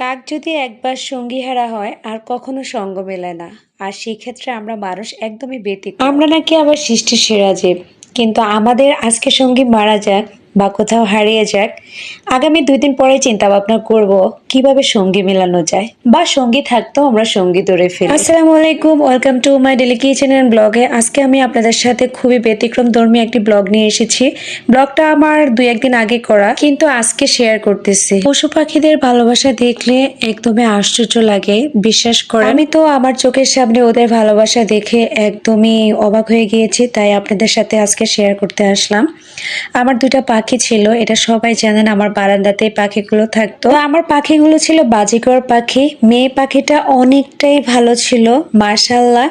কাক যদি একবার সঙ্গীহারা হয়, আর কখনো সঙ্গ মেলে না। আর সেক্ষেত্রে আমরা মানুষ একদমই ব্যতিক্রম। আমরা নাকি আবার সৃষ্টি সেরা জীব। কিন্তু আমাদের আজকে সঙ্গী মারা যাক বা কোথাও হারিয়ে যাক, আগামী দুই দিন পরে চিন্তা ভাবনা করব কীভাবে সঙ্গী মেলানো যায় বা সঙ্গী থাকতেও আমরা সঙ্গী ধরে ফেলি। আসসালামু আলাইকুম, welcome to my daily kitchen and ব্লগে। আজকে আমি আপনাদের সাথে খুবই ব্যতিক্রম ধর্মী একটি ব্লগ নিয়ে এসেছি। ব্লগটা আমার দুই একদিন আগে করা, কিন্তু আজকে শেয়ার করতেছি। পশু পাখিদের ভালোবাসা দেখলে একদমই আশ্চর্য লাগে, বিশ্বাস করে। আমি তো আমার চোখের সামনে ওদের ভালোবাসা দেখে একদমই অবাক হয়ে গিয়েছি, তাই আপনাদের সাথে আজকে শেয়ার করতে আসলাম। আমার দুটা পাখি ছিল, এটা সবাই জানেন, আমার বারান্দাতে পাখিগুলো থাকতো। আমার পাখিগুলো ছিল বাজিকর পাখি। মেয়ে পাখিটা অনেকটাই ভালো ছিল মার্শাল্লাহ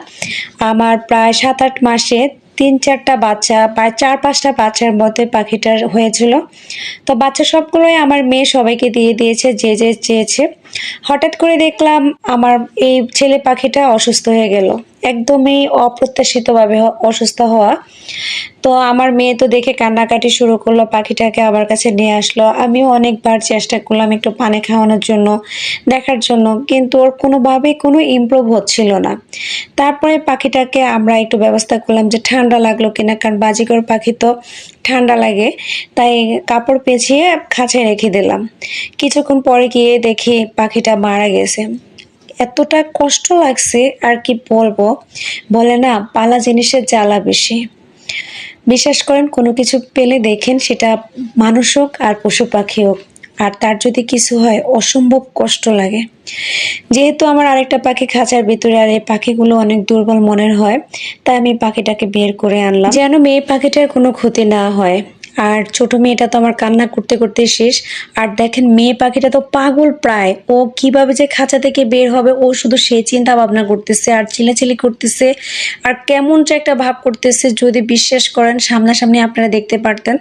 আমার প্রায় সাত আট মাসে তিন চারটা বাচ্চা, প্রায় চার পাঁচটা বাচ্চার মধ্যে পাখিটার হয়েছিল। তো বাচ্চা সবগুলোই আমার মেয়ে সবাইকে দিয়ে দিয়েছে, যে যে চেয়েছে। হঠাৎ করে দেখলাম আমার এই ছেলে পাখিটা অসুস্থ হয়ে গেল। একদমই অপ্রত্যাশিতভাবে অসুস্থ হওয়া। তো আমার মেয়ে তো দেখে কান্নাকাটি শুরু করল, পাখিটাকে আমার কাছে নিয়ে আসলো। আমিও অনেকবার চেষ্টা করলাম একটু পানি খাওয়ানোর জন্য, দেখার জন্য, কিন্তু ওর কোনোভাবেই কোনো ইমপ্রুভ হচ্ছিল না। তারপরে পাখিটাকে আমরা একটু ব্যবস্থা করলাম যে ঠান্ডা লাগল কিনা, কারণ বাজিকর পাখি তো ঠান্ডা লাগে, তাই কাপড় পেঁচিয়ে খাঁচায় রেখে দিলাম। কিছুক্ষণ পরে গিয়ে দেখি পাখিটা মারা গেছে। এতটা কষ্ট লাগছে আর কি বলব? বলে না, পালা জিনিসের জ্বালা বেশি। বিশ্বাস করেন, কোনো কিছু পেলে দেখেন, সেটা মানুষ হোক আর পশু পাখি হোক। আর তার যদি কিছু হয়, অসম্ভব কষ্ট লাগে। যেহেতু আমার আরেকটা পাখি খাঁচার ভিতরে, আর এই পাখিগুলো অনেক দুর্বল মনের হয়, তাই আমি পাখিটাকে বের করে আনলাম। যেন মেয়ে পাখিটার কোনো ক্ষতি না হয়। আর ছোট মেয়েটা তো আমার কান্না করতে করতে শেষ। আর দেখেন, মেয়ে পাখিটা তো পাগল প্রায়। ও কীভাবে যে খাঁচা থেকে বের হবে, ও শুধু সে চিন্তা ভাবনা করতেছে আর চিলাচিলি করতেছে। আর কেমন যে একটা ভাব করতেছে, যদি বিশ্বাস করেন, সামনাসামনি আপনারা দেখতে পারতেন,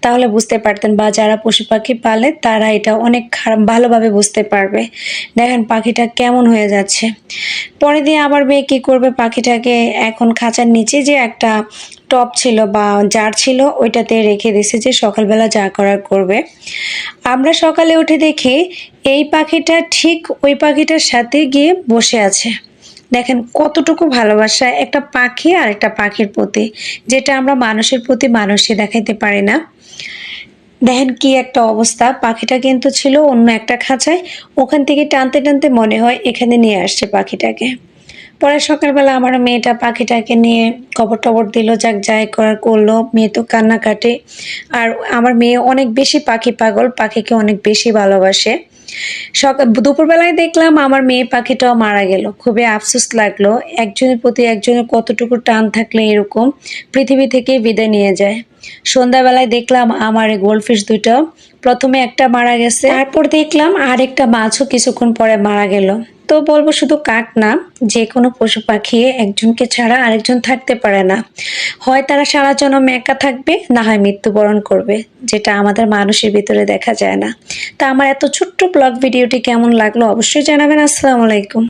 তাহলে বুঝতে পারতেন বা যারা পশু পাখি পালে, তারা এটা অনেক খারাপ, ভালোভাবে বুঝতে পারবে। দেখেন, পাখিটা কেমন হয়ে যাচ্ছে। পরে দিয়ে আবার মেয়ে কি করবে? পাখিটাকে এখন খাঁচার নিচে যে একটা টপ ছিল বা জার ছিল ওইটাতে রেখে দিছে যে সকালবেলা যা করার করবে। আমরা সকালে উঠে দেখি এই পাখিটা ঠিক ওই পাখিটার সাথে গিয়ে বসে আছে। দেখেন কতটুকু ভালোবাসা একটা পাখি আর একটা পাখির প্রতি, যেটা আমরা মানুষের প্রতি মানুষই দেখাইতে পারি না। দেখেন কি একটা অবস্থা, পাখিটা কিন্তু ছিল অন্য একটা খাঁচায়, ওখান থেকে টানতে টানতে মনে হয় এখানে নিয়ে আসছে পাখিটাকে। পরে সকালবেলা আমার মেয়েটা পাখিটাকে নিয়ে কবর টবর দিল, যাক যাই করার করল। মেয়ে তো কান্না কাটে আর আমার মেয়ে অনেক বেশি পাখি পাগল, পাখিকে অনেক বেশি ভালোবাসে। সকাল দুপুরবেলায় দেখলাম আমার মেয়ে পাখিটাও মারা গেল। খুবই আফসোস লাগল। একজনের প্রতি একজনের কতটুকু টান থাকলে এরকম পৃথিবী থেকে বিদায় নিয়ে যায়। সন্ধ্যাবেলায় দেখলাম আমার এই গোল্ডফিশ দুটো প্রথমে একটা মারা গেছে। তারপর দেখলাম আরেকটা মাছও কিছুক্ষণ পরে মারা গেল। তো বলব শুধু কাক না, যে কোনো পশু পাখি একজনকে ছাড়া আরেকজন থাকতে পারে না। হয় তারা সারা জন্ম একা থাকবে, না হয় মৃত্যুবরণ করবে, যেটা আমাদের মানুষের ভিতরে দেখা যায় না। তা আমার এত ছোট্ট ব্লগ ভিডিওটি কেমন লাগল অবশ্যই জানাবেন। আসসালামু আলাইকুম।